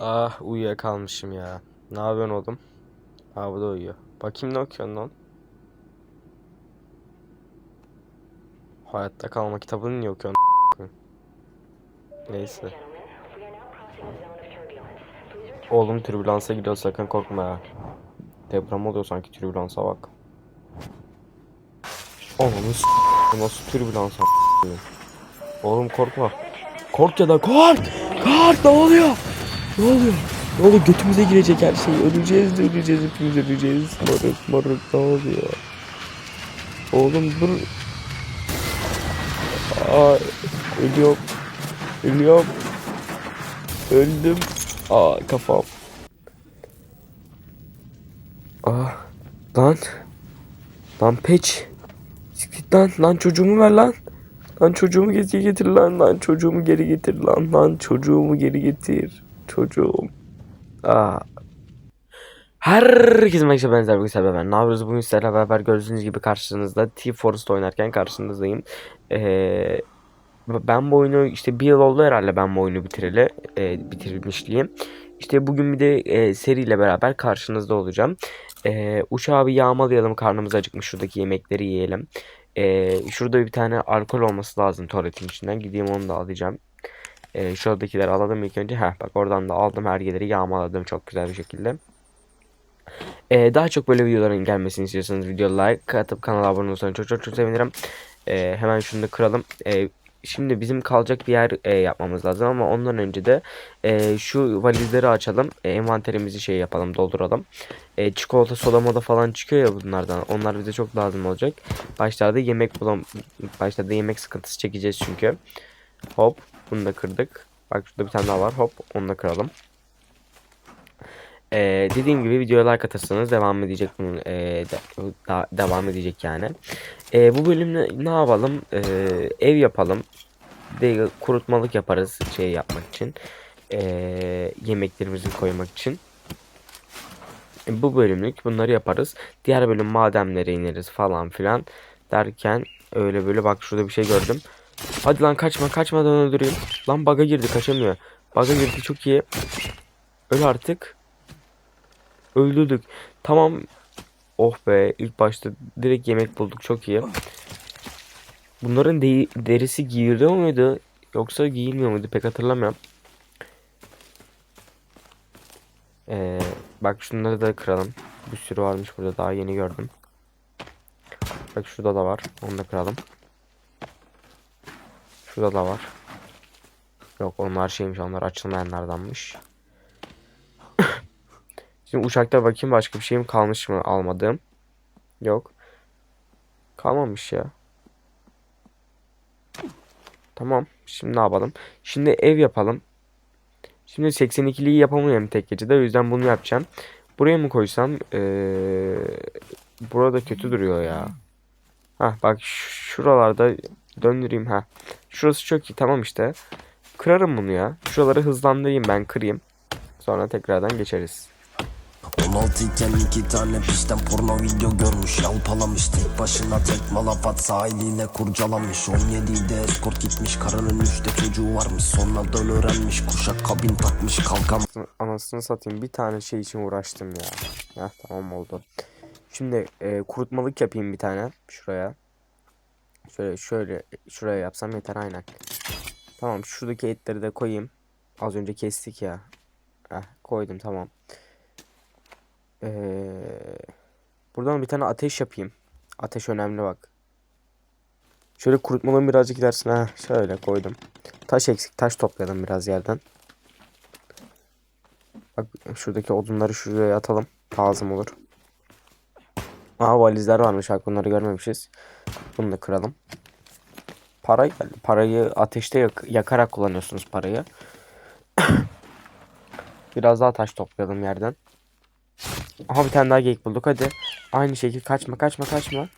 Ah uyuyakalmışım ya. Ne yapıyorsun oğlum? Ha bu da uyuyor. Bakayım ne okuyorsun lan? Hayatta kalma kitabını niye okuyorsun? Neyse. Oğlum türbülansa gidiyor sakın korkma ya. Deprem oluyor sanki türbülansa bak. Oğlum nasıl türbülans a- Oğlum korkma. Kork ya da kork! Kork ne oluyor? Ne oluyor? Ne oluyor? Götümüze girecek her şey. Öleceğiz de öleceğiz. Hepimiz öleceğiz. Moruk moruk ne oluyor? Oğlum dur. Aa, ölüyorum. Ölüyorum. Öldüm. Aa kafam. Ah lan. Lan peç. Siktir lan lan çocuğumu ver lan. Lan çocuğumu geri getir lan lan çocuğumu geri getir lan lan çocuğumu geri getir. Çocuğum. Aa. Herkese merhaba benzer bir sebebi ben. Ne yapıyoruz bugün sizlerle beraber gördüğünüz gibi karşınızda T-Forest oynarken karşınızdayım. Ee, ben bu oyunu işte bir yıl oldu herhalde ben bu oyunu bitireli e, bitirmişliğim. İşte bugün bir de e, seriyle beraber karşınızda olacağım. E, uçağı bir yağmalayalım karnımız acıkmış şuradaki yemekleri yiyelim. E, şurada bir tane alkol olması lazım tuvaletin içinden gideyim onu da alacağım. E, şuradakileri alalım ilk önce. Heh bak oradan da aldım her yerleri yağmaladım çok güzel bir şekilde. E, daha çok böyle videoların gelmesini istiyorsanız video like atıp kanala abone olursanız çok çok çok sevinirim. E, hemen şunu da kıralım. E, Şimdi bizim kalacak bir yer e, yapmamız lazım ama ondan önce de e, şu valizleri açalım. E, envanterimizi şey yapalım, dolduralım. E, çikolata, soda moda falan çıkıyor ya bunlardan. Onlar bize çok lazım olacak. Başlarda yemek bulam başlarda yemek sıkıntısı çekeceğiz çünkü. Hop, bunu da kırdık. Bak şurada bir tane daha var. Hop, onu da kıralım. Ee, dediğim gibi videoya like atarsanız devam edecek bunun e, de, da- devam edecek yani. Ee, bu bölümde ne yapalım? Ee, ev yapalım. De kurutmalık yaparız şey yapmak için. Ee, yemeklerimizi koymak için. E, bu bölümlük bunları yaparız. Diğer bölüm mademlere ineriz falan filan derken öyle böyle bak şurada bir şey gördüm. Hadi lan kaçma kaçmadan öldüreyim. Lan baga girdi kaçamıyor. Baga girdi çok iyi. Öl artık. Öldürdük. Tamam. Oh be ilk başta direkt yemek bulduk çok iyi. Bunların de derisi giyiliyor muydu? Yoksa giyilmiyor muydu pek hatırlamıyorum. Ee, bak şunları da kıralım. Bir sürü varmış burada daha yeni gördüm. Bak şurada da var. Onu da kıralım. Şurada da var. Yok onlar şeymiş onlar açılmayanlardanmış. Şimdi uçakta bakayım başka bir şeyim kalmış mı almadığım. Yok. Kalmamış ya. Tamam. Şimdi ne yapalım? Şimdi ev yapalım. Şimdi 82'liyi yapamıyorum tek gecede. O yüzden bunu yapacağım. Buraya mı koysam? Ee, burada kötü duruyor ya. Hah bak şuralarda döndüreyim ha. Şurası çok iyi. Tamam işte. Kırarım bunu ya. Şuraları hızlandırayım ben kırayım. Sonra tekrardan geçeriz. 16 iken iki tane pişten porno video görmüş Yalpalamış tek başına tek malafat sahiliyle kurcalamış 17'de eskort gitmiş karının üçte çocuğu varmış Sonradan öğrenmiş kuşak kabin takmış kalkan Anasını satayım bir tane şey için uğraştım ya. Heh tamam oldu. Şimdi e, kurutmalık yapayım bir tane şuraya. Şöyle şöyle şuraya yapsam yeter aynen. Tamam şuradaki etleri de koyayım. Az önce kestik ya. Heh, koydum tamam. Ee, buradan bir tane ateş yapayım. Ateş önemli bak. Şöyle kurutmalığım birazcık ilerisine. Heh, şöyle koydum. Taş eksik. Taş topladım biraz yerden. Bak şuradaki odunları şuraya atalım. Lazım olur. Aa valizler varmış bak bunları görmemişiz. Bunu da kıralım. Para geldi. Parayı ateşte yak- yakarak kullanıyorsunuz parayı. Biraz daha taş toplayalım yerden. Aha bir tane daha geyik bulduk hadi. Aynı şekilde kaçma kaçma kaçma.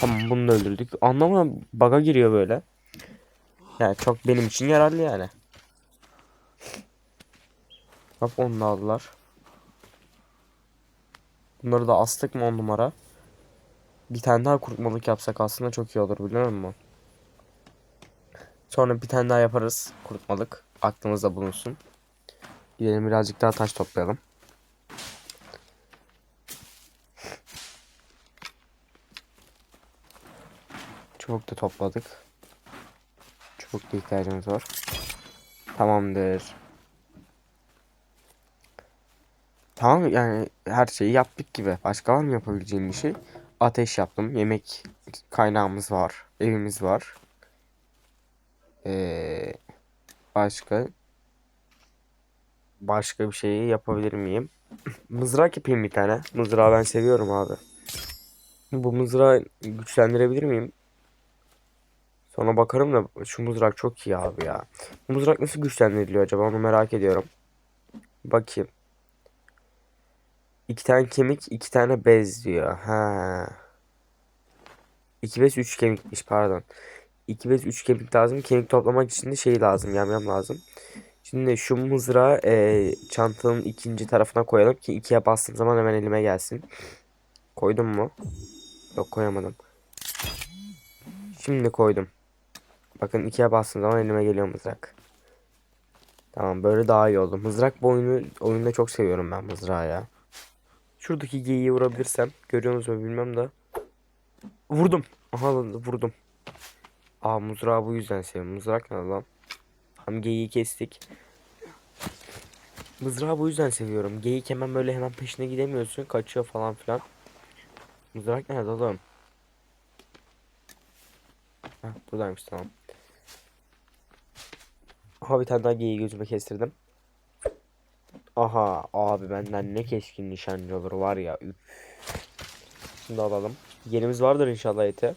Tamam bunu da öldürdük. Anlamadım baga giriyor böyle. Yani çok benim için yararlı yani. Bak onu aldılar. Bunları da astık mı on numara? Bir tane daha kurutmalık yapsak aslında çok iyi olur biliyor musun? Sonra bir tane daha yaparız kurutmalık. Aklımızda bulunsun. Gidelim birazcık daha taş toplayalım. Çubuk da topladık. Çubuk da ihtiyacımız var. Tamamdır. Tamam yani her şeyi yaptık gibi. Başka var mı yapabileceğim bir şey? Ateş yaptım. Yemek kaynağımız var. Evimiz var. Ee, başka başka bir şey yapabilir miyim? Mızrak yapayım bir tane. Mızrağı ben seviyorum abi. Bu mızrağı güçlendirebilir miyim? Sonra bakarım da şu mızrak çok iyi abi ya. Bu mızrak nasıl güçlendiriliyor acaba onu merak ediyorum. Bakayım. İki tane kemik, iki tane bez diyor. Ha. İki bez, üç kemikmiş pardon. İki bez, üç kemik lazım. Kemik toplamak için de şey lazım, yamyam lazım. Şimdi şu mızrağı e, çantanın ikinci tarafına koyalım ki ikiye bastığım zaman hemen elime gelsin. Koydum mu? Yok koyamadım. Şimdi koydum. Bakın ikiye bastığım zaman elime geliyor mızrak. Tamam böyle daha iyi oldu. Mızrak bu oyunu oyunda çok seviyorum ben mızrağı ya. Şuradaki geyiği vurabilirsem. Görüyorsunuz mu bilmem de. Vurdum. Aha vurdum. Aa mızrağı bu yüzden seviyorum. Mızrak ne lan? Tam geyiği kestik. Mızrağı bu yüzden seviyorum. Geyik hemen böyle hemen peşine gidemiyorsun. Kaçıyor falan filan. Mızrak nerede oğlum? Heh, buradaymış tamam. Aha bir tane daha geyiği gözüme kestirdim. Aha abi benden ne keskin nişancı olur var ya. Üf. Şimdi alalım. Yerimiz vardır inşallah ete.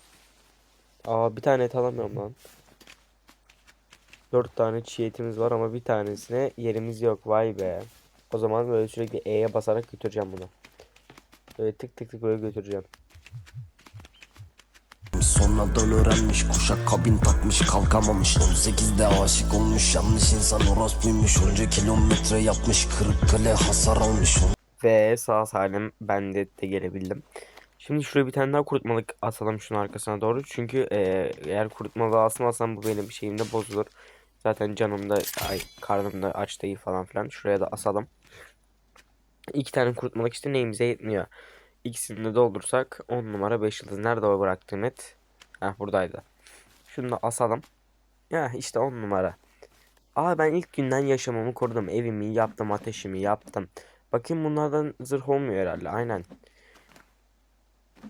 Aa bir tane et alamıyorum lan. Dört tane çiğ etimiz var ama bir tanesine yerimiz yok. Vay be. O zaman böyle sürekli E'ye basarak götüreceğim bunu. Böyle tık tık tık böyle götüreceğim. Sonradan öğrenmiş kuşak kabin takmış kalkamamış 18'de aşık olmuş yanlış insan orospuymuş Onca kilometre yapmış Kırıkkale hasar almış Ve sağ salim ben de, de gelebildim. Şimdi şuraya bir tane daha kurutmalık atalım şunun arkasına doğru. Çünkü eee, eğer kurutmalığı asmazsam bu benim şeyimde bozulur. Zaten canımda ay karnımda aç değil falan filan. Şuraya da asalım. İki tane kurutmalık işte neyimize yetmiyor. İkisini de doldursak 10 numara 5 yıldız. Nerede o bıraktığım et? Heh buradaydı. Şunu da asalım. Ya işte 10 numara. Aa ben ilk günden yaşamamı kurdum. Evimi yaptım, ateşimi yaptım. Bakayım bunlardan zırh olmuyor herhalde. Aynen.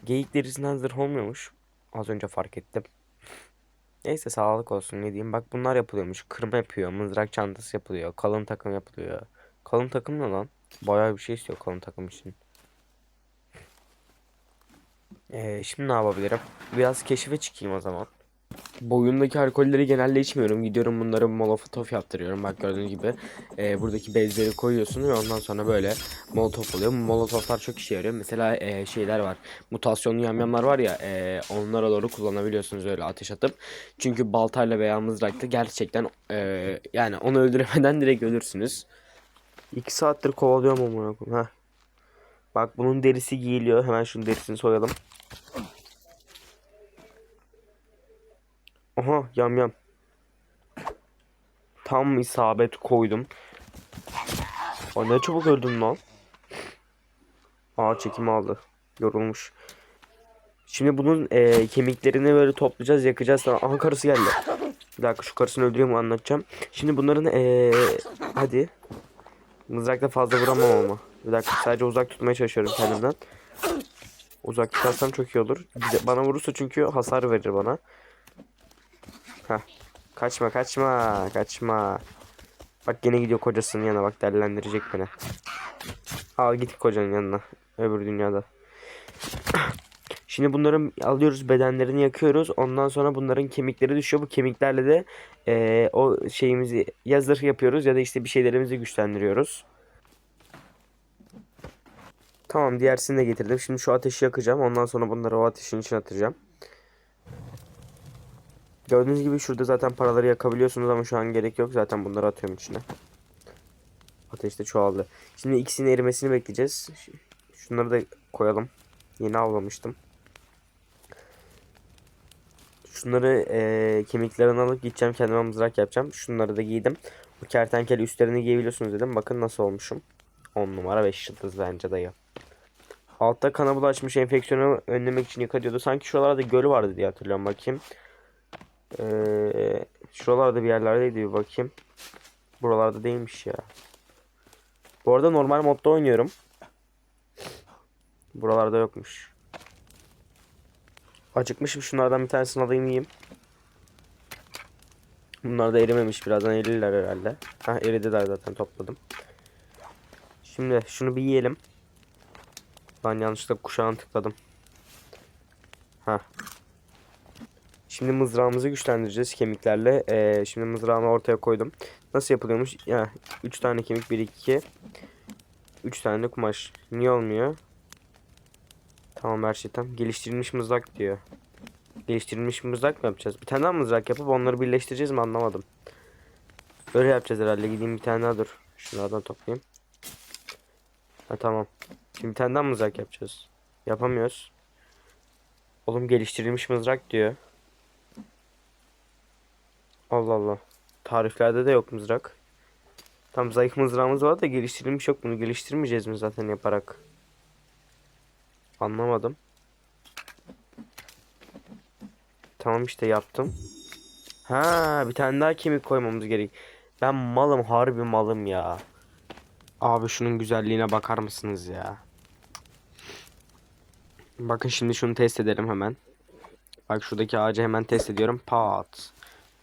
Geyik derisinden zırh olmuyormuş. Az önce fark ettim. Neyse sağlık olsun ne diyeyim. Bak bunlar yapılıyormuş. Kırma yapıyor. Mızrak çantası yapılıyor. Kalın takım yapılıyor. Kalın takım ne lan? Bayağı bir şey istiyor kalın takım için. Ee, şimdi ne yapabilirim? Biraz keşife çıkayım o zaman. Bu oyundaki alkolleri genelde içmiyorum. Gidiyorum bunları molotof yaptırıyorum. Bak gördüğünüz gibi e, buradaki bezleri koyuyorsun ve ondan sonra böyle molotof oluyor. Molotoflar çok işe yarıyor. Mesela e, şeyler var. Mutasyonlu yamyamlar var ya e, onlara doğru kullanabiliyorsunuz öyle ateş atıp. Çünkü baltayla veya mızrakla gerçekten e, yani onu öldüremeden direkt ölürsünüz. 2 saattir kovalıyorum amına koyayım. Bak bunun derisi giyiliyor. Hemen şunun derisini soyalım. Aha yam yam. Tam isabet koydum. Aa, ne çabuk öldüm lan. Aa çekim aldı. Yorulmuş. Şimdi bunun e, kemiklerini böyle toplayacağız, yakacağız. Aha karısı geldi. Bir dakika şu karısını öldüreyim anlatacağım. Şimdi bunların e, hadi. Mızrakla fazla vuramam ama. Bir dakika sadece uzak tutmaya çalışıyorum kendimden. Uzak tutarsam çok iyi olur. Bana vurursa çünkü hasar verir bana. Heh. Kaçma kaçma kaçma. Bak yine gidiyor kocasının yanına bak değerlendirecek beni. Al git kocanın yanına. Öbür dünyada. Şimdi bunların alıyoruz bedenlerini yakıyoruz. Ondan sonra bunların kemikleri düşüyor. Bu kemiklerle de eee, o şeyimizi ya zırh yapıyoruz ya da işte bir şeylerimizi güçlendiriyoruz. Tamam diğersini de getirdim. Şimdi şu ateşi yakacağım. Ondan sonra bunları o ateşin içine atacağım. Gördüğünüz gibi şurada zaten paraları yakabiliyorsunuz ama şu an gerek yok. Zaten bunları atıyorum içine. Ateş de çoğaldı. Şimdi ikisinin erimesini bekleyeceğiz. Şunları da koyalım. Yeni avlamıştım. Şunları eee kemiklerini alıp gideceğim kendime mızrak yapacağım. Şunları da giydim. Bu kertenkele üstlerini giyebiliyorsunuz dedim. Bakın nasıl olmuşum. 10 numara 5 yıldız bence dayı. Altta kana bulaşmış enfeksiyonu önlemek için yıka. Sanki şuralarda göl vardı diye hatırlıyorum bakayım. Ee, şuralarda bir yerlerdeydi bir bakayım. Buralarda değilmiş ya. Bu arada normal modda oynuyorum. Buralarda yokmuş. Acıkmışım şunlardan bir tanesini alayım yiyeyim. Bunlar da erimemiş birazdan erirler herhalde. Ha eridiler zaten topladım. Şimdi şunu bir yiyelim. Ben yanlışlıkla kuşağını tıkladım. Ha. Şimdi mızrağımızı güçlendireceğiz kemiklerle. Ee, şimdi mızrağımı ortaya koydum. Nasıl yapılıyormuş? Ya 3 tane kemik 1 2 3 tane de kumaş. Niye olmuyor? Tamam her şey tam. Geliştirilmiş mızrak diyor. Geliştirilmiş mızrak mı yapacağız? Bir tane daha mızrak yapıp onları birleştireceğiz mi anlamadım. Öyle yapacağız herhalde. Gideyim bir tane daha dur. Şunlardan toplayayım. Ha tamam. Şimdi bir tane mızrak yapacağız. Yapamıyoruz. Oğlum geliştirilmiş mızrak diyor. Allah Allah. Tariflerde de yok mızrak. Tam zayıf mızrağımız var da geliştirilmiş yok. Bunu geliştirmeyeceğiz mi zaten yaparak? Anlamadım. Tamam işte yaptım. Ha bir tane daha kemik koymamız gerek. Ben malım harbi malım ya. Abi şunun güzelliğine bakar mısınız ya? Bakın şimdi şunu test edelim hemen. Bak şuradaki ağacı hemen test ediyorum. Pat.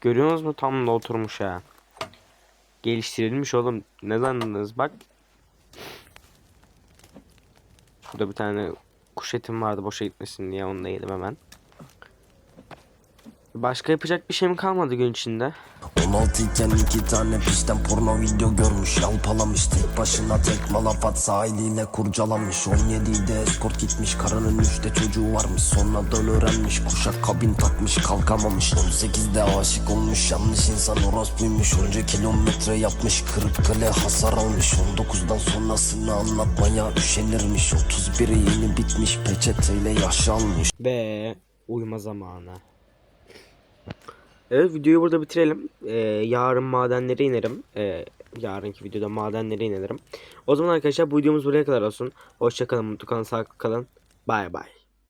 Görüyorsunuz mu? Tam da oturmuş ha. Geliştirilmiş oğlum. Ne zannediniz? Bak. Şurada bir tane kuş etim vardı boşa gitmesin diye onu da yedim hemen. Başka yapacak bir şeyim kalmadı gün içinde. 16 iken iki tane pişten porno video görmüş. Yalpalamış tek başına tek malafat sahiliyle kurcalamış. 17'de eskort gitmiş karının üçte çocuğu varmış. Sonradan öğrenmiş kuşak kabin takmış kalkamamış. 18'de aşık olmuş yanlış insan orospuymuş. Onca kilometre yapmış Kırıkkale hasar almış. 19'dan sonrasını anlatmaya üşenirmiş. 31'i yeni bitmiş peçeteyle yaş almış. Ve uyuma zamanı. Evet videoyu burada bitirelim. Ee, yarın madenlere inerim. Ee, yarınki videoda madenlere inerim. O zaman arkadaşlar bu videomuz buraya kadar olsun. Hoşçakalın, mutlu kalın, sağlıklı kalın. Bay bay.